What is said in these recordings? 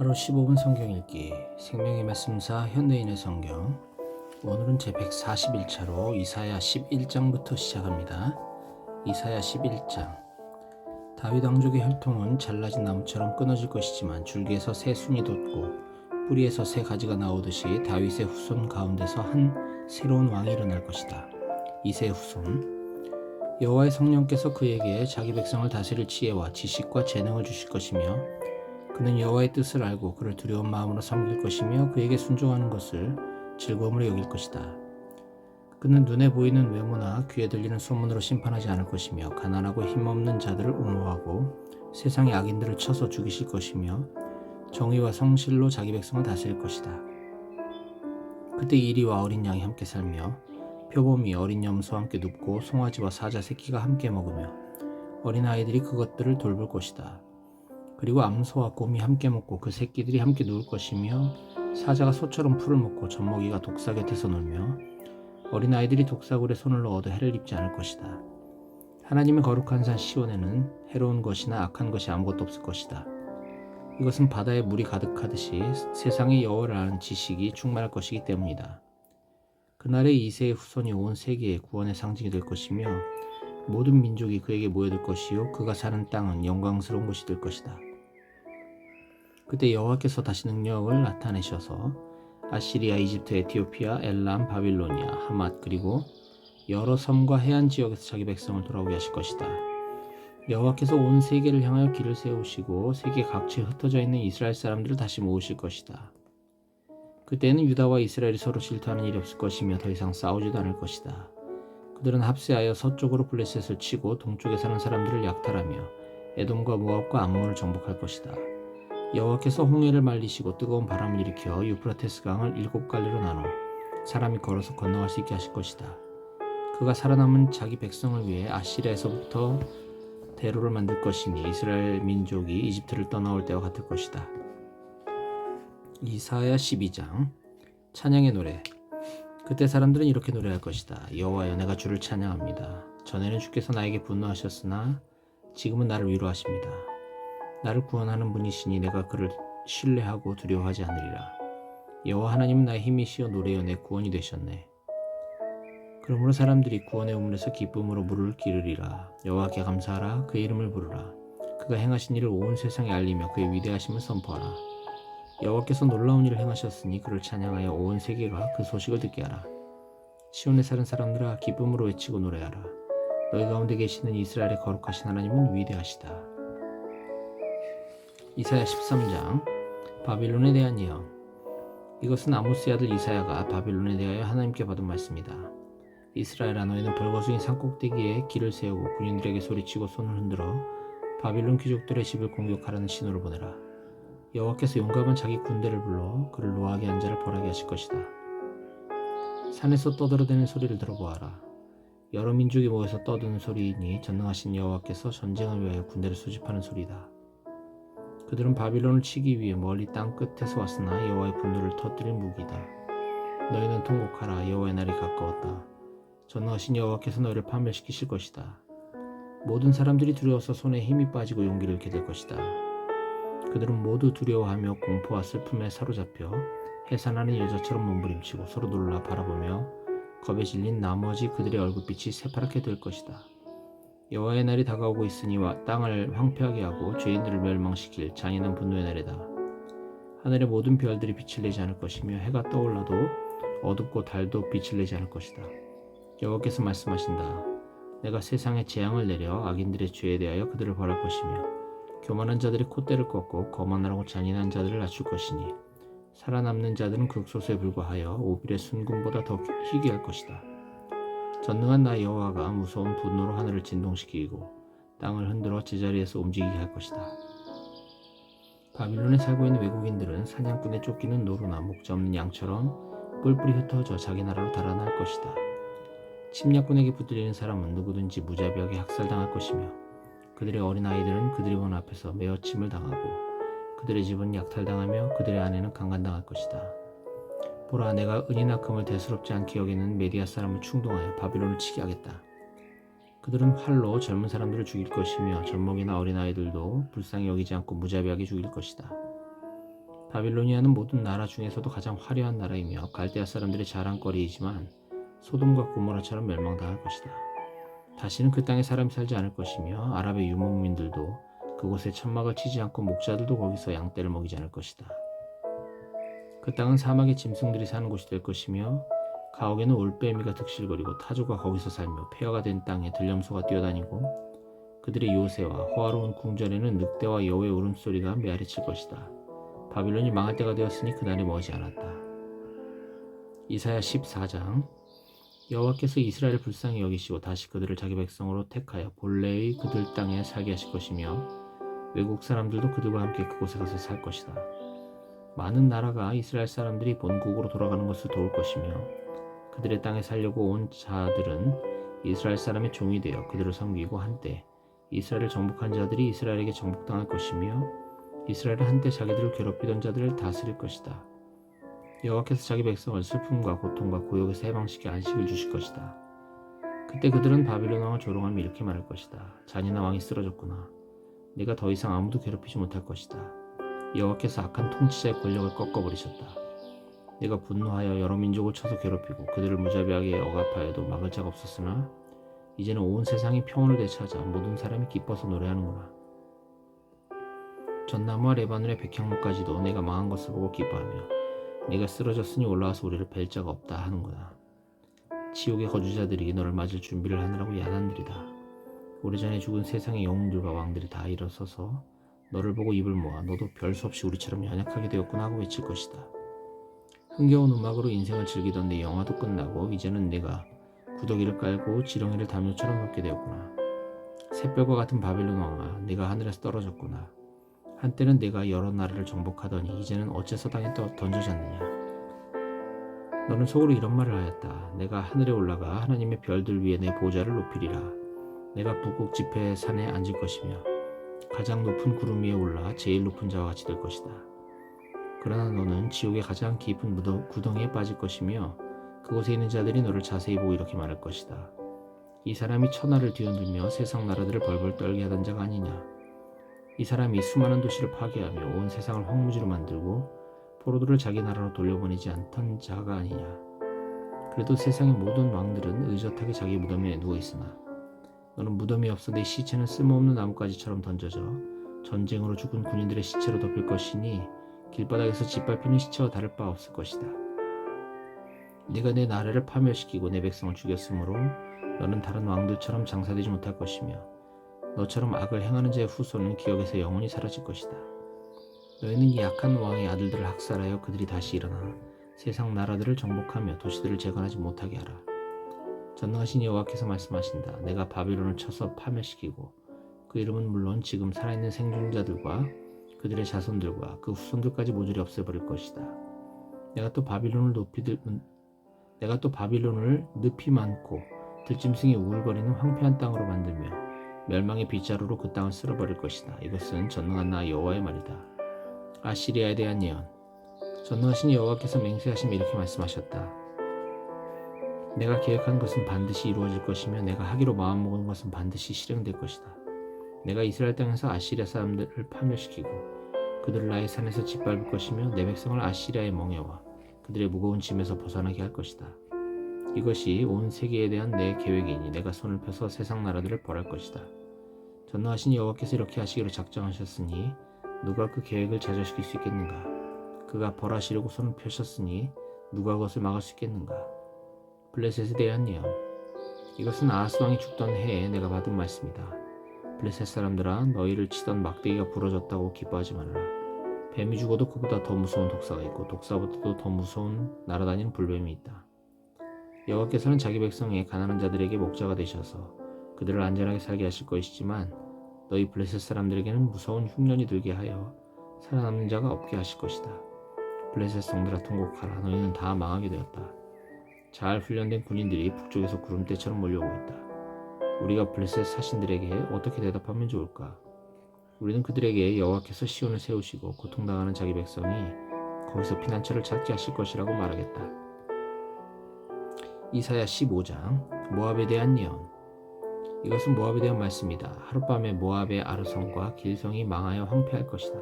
하루 15분 성경 읽기 생명의 말씀사 현대인의 성경 오늘은 제 141차로 이사야 11장부터 시작합니다. 이사야 11장 다윗 왕족의 혈통은 잘라진 나무처럼 끊어질 것이지만 줄기에서 새 순이 돋고 뿌리에서 새 가지가 나오듯이 다윗의 후손 가운데서 한 새로운 왕이 일어날 것이다. 이세 후손 여호와의 성령께서 그에게 자기 백성을 다스릴 지혜와 지식과 재능을 주실 것이며 그는 여호와의 뜻을 알고 그를 두려운 마음으로 섬길 것이며 그에게 순종하는 것을 즐거움으로 여길 것이다. 그는 눈에 보이는 외모나 귀에 들리는 소문으로 심판하지 않을 것이며 가난하고 힘없는 자들을 옹호하고 세상의 악인들을 쳐서 죽이실 것이며 정의와 성실로 자기 백성을 다스릴 것이다. 그때 이리와 어린 양이 함께 살며 표범이 어린 염소와 함께 눕고 송아지와 사자 새끼가 함께 먹으며 어린 아이들이 그것들을 돌볼 것이다. 그리고 암소와 곰이 함께 먹고 그 새끼들이 함께 누울 것이며 사자가 소처럼 풀을 먹고 젖먹이가 독사 곁에서 놀며 어린 아이들이 독사굴에 손을 넣어도 해를 입지 않을 것이다. 하나님의 거룩한 산 시온에는 해로운 것이나 악한 것이 아무것도 없을 것이다. 이것은 바다에 물이 가득하듯이 여호를 아는 지식이 충만할 것이기 때문이다. 그날의 이세의 후손이 온 세계의 구원의 상징이 될 것이며 모든 민족이 그에게 모여들 것이요 그가 사는 땅은 영광스러운 곳이 될 것이다. 그때 여호와께서 다시 능력을 나타내셔서 아시리아, 이집트, 에티오피아, 엘람, 바빌로니아, 하맛 그리고 여러 섬과 해안 지역에서 자기 백성을 돌아오게 하실 것이다. 여호와께서 온 세계를 향하여 길을 세우시고 세계 각지에 흩어져 있는 이스라엘 사람들을 다시 모으실 것이다. 그때는 유다와 이스라엘이 서로 질투하는 일이 없을 것이며 더 이상 싸우지도 않을 것이다. 그들은 합세하여 서쪽으로 블레셋을 치고 동쪽에 사는 사람들을 약탈하며 에돔과 모압과 암몬을 정복할 것이다. 여호와께서 홍해를 말리시고 뜨거운 바람을 일으켜 유프라테스 강을 일곱 갈래로 나눠 사람이 걸어서 건너갈 수 있게 하실 것이다. 그가 살아남은 자기 백성을 위해 아시리아에서부터 대로를 만들 것이니 이스라엘 민족이 이집트를 떠나올 때와 같을 것이다. 이사야 12장 찬양의 노래 그때 사람들은 이렇게 노래할 것이다. 여호와여 내가 주를 찬양합니다. 전에는 주께서 나에게 분노하셨으나 지금은 나를 위로하십니다. 나를 구원하는 분이시니 내가 그를 신뢰하고 두려워하지 않으리라. 여호와 하나님은 나의 힘이시여 노래여 내 구원이 되셨네. 그러므로 사람들이 구원의 우물에서 기쁨으로 물을 기르리라. 여호와께 감사하라. 그의 이름을 부르라. 그가 행하신 일을 온 세상에 알리며 그의 위대하심을 선포하라. 여호와께서 놀라운 일을 행하셨으니 그를 찬양하여 온 세계가 그 소식을 듣게 하라. 시온에 사는 사람들아 기쁨으로 외치고 노래하라. 너희 가운데 계시는 이스라엘의 거룩하신 하나님은 위대하시다. 이사야 13장 바빌론에 대한 예언 이것은 아모스의 아들 이사야가 바빌론에 대하여 하나님께 받은 말씀이다. 이스라엘아 너희는 벌거숭이 산꼭대기에 길을 세우고 군인들에게 소리치고 손을 흔들어 바빌론 귀족들의 집을 공격하라는 신호를 보내라. 여호와께서 용감한 자기 군대를 불러 그를 노하게 한 자를 벌하게 하실 것이다. 산에서 떠들어대는 소리를 들어보아라. 여러 민족이 모여서 떠드는 소리이니 전능하신 여호와께서 전쟁을 위하여 군대를 수집하는 소리다. 그들은 바빌론을 치기 위해 멀리 땅 끝에서 왔으나 여호와의 분노를 터뜨린 무기다. 너희는 통곡하라 여호와의 날이 가까웠다. 전능하신 여호와께서 너희를 파멸시키실 것이다. 모든 사람들이 두려워서 손에 힘이 빠지고 용기를 잃게 될 것이다. 그들은 모두 두려워하며 공포와 슬픔에 사로잡혀 해산하는 여자처럼 몸부림치고 서로 놀라 바라보며 겁에 질린 나머지 그들의 얼굴빛이 새파랗게 될 것이다. 여호와의 날이 다가오고 있으니 땅을 황폐하게 하고 죄인들을 멸망시킬 잔인한 분노의 날이다. 하늘의 모든 별들이 빛을 내지 않을 것이며 해가 떠올라도 어둡고 달도 빛을 내지 않을 것이다. 여호와께서 말씀하신다. 내가 세상에 재앙을 내려 악인들의 죄에 대하여 그들을 벌할 것이며 교만한 자들이 콧대를 꺾고 거만하고 잔인한 자들을 낮출 것이니 살아남는 자들은 극소수에 불과하여 오빌의 순금보다 더 희귀할 것이다. 전능한 나 여호와가 무서운 분노로 하늘을 진동시키고 땅을 흔들어 제자리에서 움직이게 할 것이다. 바빌론에 살고 있는 외국인들은 사냥꾼에 쫓기는 노루나 목자 없는 양처럼 뿔뿔이 흩어져 자기 나라로 달아날 것이다. 침략군에게 붙들리는 사람은 누구든지 무자비하게 학살당할 것이며 그들의 어린 아이들은 그들의 원 앞에서 메어침을 당하고 그들의 집은 약탈당하며 그들의 아내는 강간당할 것이다. 보라 내가 은이나 금을 대수롭지 않게 여기는 메디아 사람을 충동하여 바빌론을 치게 하겠다. 그들은 활로 젊은 사람들을 죽일 것이며 젖먹이나 어린 아이들도 불쌍히 여기지 않고 무자비하게 죽일 것이다. 바빌로니아는 모든 나라 중에서도 가장 화려한 나라이며 갈대아 사람들의 자랑거리이지만 소돔과 고모라처럼 멸망당할 것이다. 다시는 그 땅에 사람이 살지 않을 것이며 아랍의 유목민들도 그곳에 천막을 치지 않고 목자들도 거기서 양떼를 먹이지 않을 것이다. 그 땅은 사막의 짐승들이 사는 곳이 될 것이며 가옥에는 올빼미가 득실거리고 타조가 거기서 살며 폐허가 된 땅에 들염소가 뛰어다니고 그들의 요새와 호화로운 궁전에는 늑대와 여우의 울음소리가 메아리칠 것이다. 바빌론이 망할 때가 되었으니 그날이 머지 않았다. 이사야 14장 여호와께서 이스라엘을 불쌍히 여기시고 다시 그들을 자기 백성으로 택하여 본래의 그들 땅에 살게 하실 것이며 외국 사람들도 그들과 함께 그곳에 가서 살 것이다. 많은 나라가 이스라엘 사람들이 본국으로 돌아가는 것을 도울 것이며 그들의 땅에 살려고 온 자들은 이스라엘 사람의 종이 되어 그들을 섬기고 한때 이스라엘을 정복한 자들이 이스라엘에게 정복당할 것이며 이스라엘은 한때 자기들을 괴롭히던 자들을 다스릴 것이다. 여호와께서 자기 백성을 슬픔과 고통과 고역에서 해방시켜 안식을 주실 것이다. 그때 그들은 바빌론 왕을 조롱하며 이렇게 말할 것이다. 잔인한 왕이 쓰러졌구나. 내가 더 이상 아무도 괴롭히지 못할 것이다. 여호와께서 악한 통치자의 권력을 꺾어버리셨다. 내가 분노하여 여러 민족을 쳐서 괴롭히고 그들을 무자비하게 억압하여도 막을 자가 없었으나 이제는 온 세상이 평온을 되찾아 모든 사람이 기뻐서 노래하는구나. 전나무와 레바논의 백향목까지도 내가 망한 것을 보고 기뻐하며 내가 쓰러졌으니 올라와서 우리를 뵐 자가 없다 하는구나. 지옥의 거주자들이 너를 맞을 준비를 하느라고 야단들이다. 오래전에 죽은 세상의 영웅들과 왕들이 다 일어서서 너를 보고 입을 모아 너도 별 수 없이 우리처럼 연약하게 되었구나 하고 외칠 것이다. 흥겨운 음악으로 인생을 즐기던 내 영화도 끝나고 이제는 내가 구더기를 깔고 지렁이를 담요처럼 걷게 되었구나. 새별과 같은 바빌론 왕아, 내가 하늘에서 떨어졌구나. 한때는 내가 여러 나라를 정복하더니 이제는 어째서 땅에 떠 던져졌느냐. 너는 속으로 이런 말을 하였다. 내가 하늘에 올라가 하나님의 별들 위에 내 보좌를 높이리라. 내가 북극 지폐 산에 앉을 것이며 가장 높은 구름 위에 올라 제일 높은 자와 같이 될 것이다. 그러나 너는 지옥의 가장 깊은 무더, 구덩이에 빠질 것이며 그곳에 있는 자들이 너를 자세히 보고 이렇게 말할 것이다. 이 사람이 천하를 뒤흔들며 세상 나라들을 벌벌 떨게 하던 자가 아니냐. 이 사람이 수많은 도시를 파괴하며 온 세상을 황무지로 만들고 포로들을 자기 나라로 돌려보내지 않던 자가 아니냐. 그래도 세상의 모든 왕들은 의젓하게 자기 무덤에 누워 있으나 너는 무덤이 없어 내 시체는 쓸모없는 나뭇가지처럼 던져져 전쟁으로 죽은 군인들의 시체로 덮일 것이니 길바닥에서 짓밟히는 시체와 다를 바 없을 것이다. 네가 내 나라를 파멸시키고 내 백성을 죽였으므로 너는 다른 왕들처럼 장사되지 못할 것이며 너처럼 악을 행하는 자의 후손은 기억에서 영원히 사라질 것이다. 너희는 이 약한 왕의 아들들을 학살하여 그들이 다시 일어나 세상 나라들을 정복하며 도시들을 재건하지 못하게 하라. 전능하신 여호와께서 말씀하신다. 내가 바빌론을 쳐서 파멸시키고 그 이름은 물론 지금 살아있는 생존자들과 그들의 자손들과 그 후손들까지 모조리 없애버릴 것이다. 내가 또 바빌론을 높이 들 내가 또 바빌론을 늪이 많고 들짐승이 우울거리는 황폐한 땅으로 만들며 멸망의 빗자루로 그 땅을 쓸어버릴 것이다. 이것은 전능한 나 여호와의 말이다. 아시리아에 대한 예언. 전능하신 여호와께서 맹세하시며 이렇게 말씀하셨다. 내가 계획한 것은 반드시 이루어질 것이며 내가 하기로 마음먹은 것은 반드시 실행될 것이다. 내가 이스라엘 땅에서 아시리아 사람들을 파멸시키고 그들을 나의 산에서 짓밟을 것이며 내 백성을 아시리아의 멍에와 그들의 무거운 짐에서 벗어나게 할 것이다. 이것이 온 세계에 대한 내 계획이니 내가 손을 펴서 세상 나라들을 벌할 것이다. 전능하신 여호와께서 이렇게 하시기로 작정하셨으니 누가 그 계획을 좌절시킬 수 있겠는가? 그가 벌하시려고 손을 펴셨으니 누가 그것을 막을 수 있겠는가? 블레셋에 대한 예언. 이것은 아하스 왕이 죽던 해에 내가 받은 말씀이다. 블레셋 사람들아 너희를 치던 막대기가 부러졌다고 기뻐하지 말라. 뱀이 죽어도 그보다 더 무서운 독사가 있고 독사보다도 더 무서운 날아다니는 불뱀이 있다. 여호와께서는 자기 백성의 가난한 자들에게 목자가 되셔서 그들을 안전하게 살게 하실 것이지만 너희 블레셋 사람들에게는 무서운 흉년이 들게 하여 살아남는 자가 없게 하실 것이다. 블레셋 성들아 통곡하라 너희는 다 망하게 되었다. 잘 훈련된 군인들이 북쪽에서 구름대처럼 몰려오고 있다. 우리가 블레셋 사신들에게 어떻게 대답하면 좋을까? 우리는 그들에게 여호와께서 시온을 세우시고 고통당하는 자기 백성이 거기서 피난처를 찾게 하실 것이라고 말하겠다. 이사야 15장 모압에 대한 예언 이것은 모압에 대한 말씀이다. 하룻밤에 모압의 아르성과 길성이 망하여 황폐할 것이다.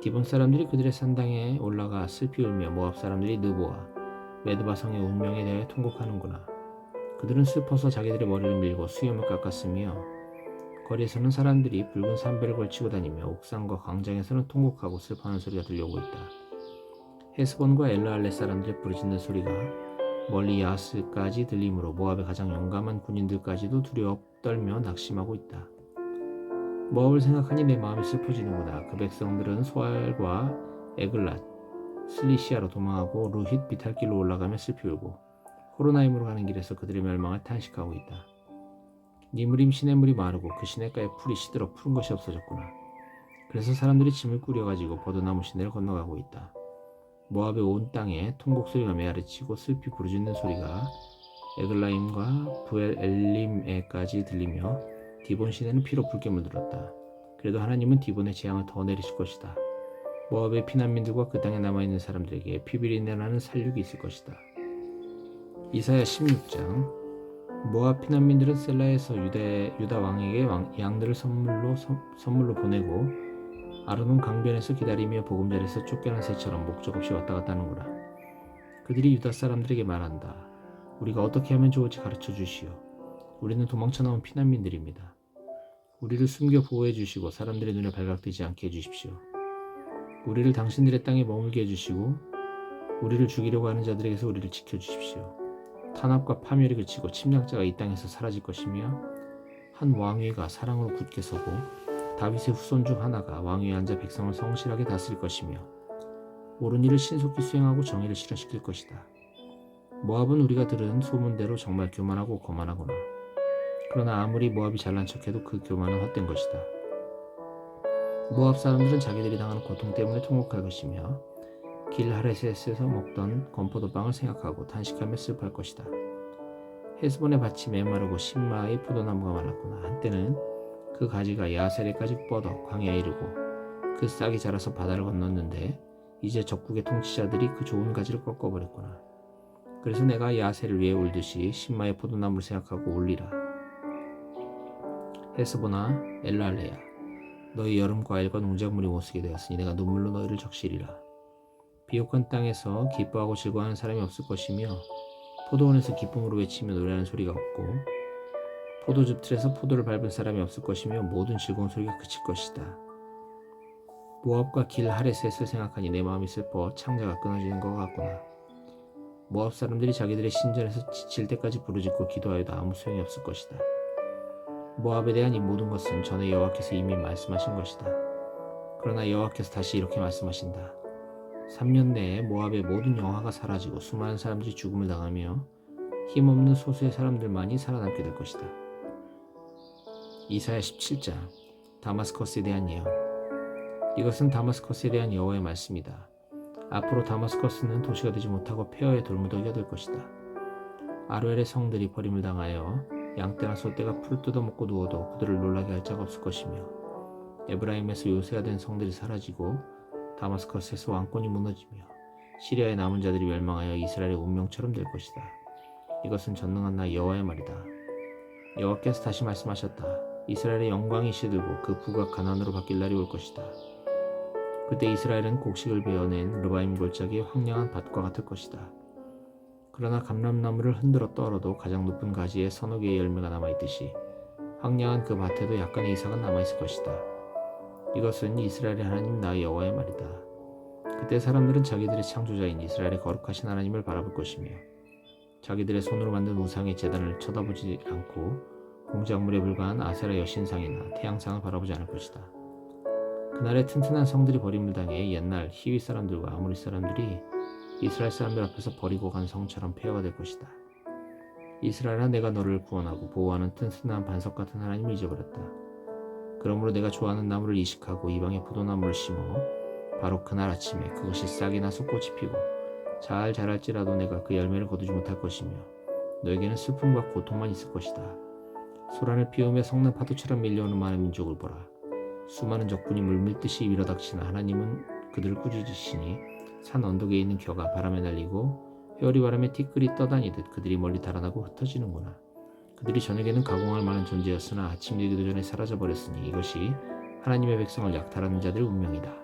디본 사람들이 그들의 산당에 올라가 슬피 울며 모압 사람들이 느보아 메드바 성의 운명에 대해 통곡하는구나. 그들은 슬퍼서 자기들의 머리를 밀고 수염을 깎았으며 거리에서는 사람들이 붉은 삼배를 걸치고 다니며 옥상과 광장에서는 통곡하고 슬퍼하는 소리가 들려오고 있다. 헤스본과 엘라알레 사람들의 부르짖는 소리가 멀리 야스까지 들리므로 모압의 가장 용감한 군인들까지도 두려워 떨며 낙심하고 있다. 모압을 생각하니 내 마음이 슬퍼지는구나. 그 백성들은 소알과 에글랏, 슬리시아로 도망하고 루힛 비탈길로 올라가며 슬피 울고 호로나임으로 가는 길에서 그들의 멸망을 탄식하고 있다. 니무림 시냇물이 마르고 그 시냇가에 풀이 시들어 푸른 것이 없어졌구나. 그래서 사람들이 짐을 꾸려가지고 버드나무 시내를 건너가고 있다. 모압의 온 땅에 통곡 소리가 메아리치고 슬피 부르짖는 소리가 에글라임과 부엘 엘림에까지 들리며 디본 시내는 피로 붉게 물들었다. 그래도 하나님은 디본의 재앙을 더 내리실 것이다. 모압의 피난민들과 그 땅에 남아있는 사람들에게 피비린내 나는 살육이 있을 것이다. 이사야 16장 모압 피난민들은 셀라에서 유대, 유다 왕에게 왕- 양들을 선물로, 선, 선물로 보내고 아르논 강변에서 기다리며 보금자리에서 쫓겨난 새처럼 목적 없이 왔다 갔다 하는구나. 그들이 유다 사람들에게 말한다. 우리가 어떻게 하면 좋을지 가르쳐 주시오. 우리는 도망쳐 나온 피난민들입니다. 우리를 숨겨 보호해 주시고 사람들의 눈에 발각되지 않게 해 주십시오. 우리를 당신들의 땅에 머물게 해 주시고 우리를 죽이려고 하는 자들에게서 우리를 지켜 주십시오. 탄압과 파멸이 그치고 침략자가 이 땅에서 사라질 것이며 한 왕위가 사랑으로 굳게 서고 다윗의 후손 중 하나가 왕위에 앉아 백성을 성실하게 다스릴 것이며 옳은 일을 신속히 수행하고 정의를 실현시킬 것이다. 모압은 우리가 들은 소문대로 정말 교만하고 거만하구나. 그러나 아무리 모압이 잘난 척해도 그 교만은 헛된 것이다. 모압 사람들은 자기들이 당하는 고통 때문에 통곡할 것이며 길 하레셋에서 먹던 건포도 빵을 생각하고 탄식하며 슬퍼할 것이다. 헤스본의 밭이 메마르고 신마의 포도나무가 말랐구나. 한때는 그 가지가 야세레까지 뻗어 광야에 이르고 그 싹이 자라서 바다를 건넜는데 이제 적국의 통치자들이 그 좋은 가지를 꺾어버렸구나. 그래서 내가 야세를 위해 울듯이 신마의 포도나무를 생각하고 울리라. 헤스보나 엘랄레야 너희 여름 과일과 농작물이 못쓰게 되었으니 내가 눈물로 너희를 적시리라. 비옥한 땅에서 기뻐하고 즐거워하는 사람이 없을 것이며 포도원에서 기쁨으로 외치며 노래하는 소리가 없고 포도즙 틀에서 포도를 밟은 사람이 없을 것이며 모든 즐거운 소리가 그칠 것이다. 모압과 길 하레셋을 생각하니 내 마음이 슬퍼 창자가 끊어지는 것 같구나. 모압 사람들이 자기들의 신전에서 지칠 때까지 부르짖고 기도하여도 아무 소용이 없을 것이다. 모압에 대한 이 모든 것은 전에 여호와께서 이미 말씀하신 것이다. 그러나 여호와께서 다시 이렇게 말씀하신다. 3년 내에 모압의 모든 영화가 사라지고 수많은 사람들이 죽음을 당하며 힘없는 소수의 사람들만이 살아남게 될 것이다. 이사야 17장 다마스커스에 대한 예언 이것은 다마스커스에 대한 여호와의 말씀이다. 앞으로 다마스커스는 도시가 되지 못하고 폐허의 돌무더기가 될 것이다. 아르엘의 성들이 버림을 당하여 양떼나 소떼가 풀을 뜯어먹고 누워도 그들을 놀라게 할 자가 없을 것이며 에브라임에서 요새가 된 성들이 사라지고 다마스커스에서 왕권이 무너지며 시리아의 남은 자들이 멸망하여 이스라엘의 운명처럼 될 것이다. 이것은 전능한 나 여호와의 말이다. 여호와께서 다시 말씀하셨다. 이스라엘의 영광이 시들고 그 부가 가난으로 바뀔 날이 올 것이다. 그때 이스라엘은 곡식을 베어낸 르바임 골짜기의 황량한 밭과 같을 것이다. 그러나 감람나무를 흔들어 떨어도 가장 높은 가지에 서너 개의 열매가 남아있듯이 황량한 그 밭에도 약간의 이삭은 남아있을 것이다. 이것은 이스라엘의 하나님 나 여호와의 말이다. 그때 사람들은 자기들의 창조자인 이스라엘의 거룩하신 하나님을 바라볼 것이며 자기들의 손으로 만든 우상의 재단을 쳐다보지 않고 공작물에 불과한 아세라 여신상이나 태양상을 바라보지 않을 것이다. 그날의 튼튼한 성들이 버림을 당해 옛날 히위 사람들과 아모리 사람들이 이스라엘 사람들 앞에서 버리고 간 성처럼 폐허가 될 것이다. 이스라엘아 내가 너를 구원하고 보호하는 튼튼한 반석 같은 하나님을 잊어버렸다. 그러므로 내가 좋아하는 나무를 이식하고 이방의 포도나무를 심어 바로 그날 아침에 그것이 싹이 나서 꽃이 피고 잘 자랄지라도 내가 그 열매를 거두지 못할 것이며 너에게는 슬픔과 고통만 있을 것이다. 소란을 피우며 성난 파도처럼 밀려오는 많은 민족을 보라. 수많은 적군이 물밀듯이 밀어닥치나 하나님은 그들을 꾸짖으시니 산 언덕에 있는 겨가 바람에 날리고 회오리 바람에 티끌이 떠다니듯 그들이 멀리 달아나고 흩어지는구나. 그들이 저녁에는 가공할 만한 존재였으나 아침 되기도 전에 사라져 버렸으니 이것이 하나님의 백성을 약탈하는 자들의 운명이다.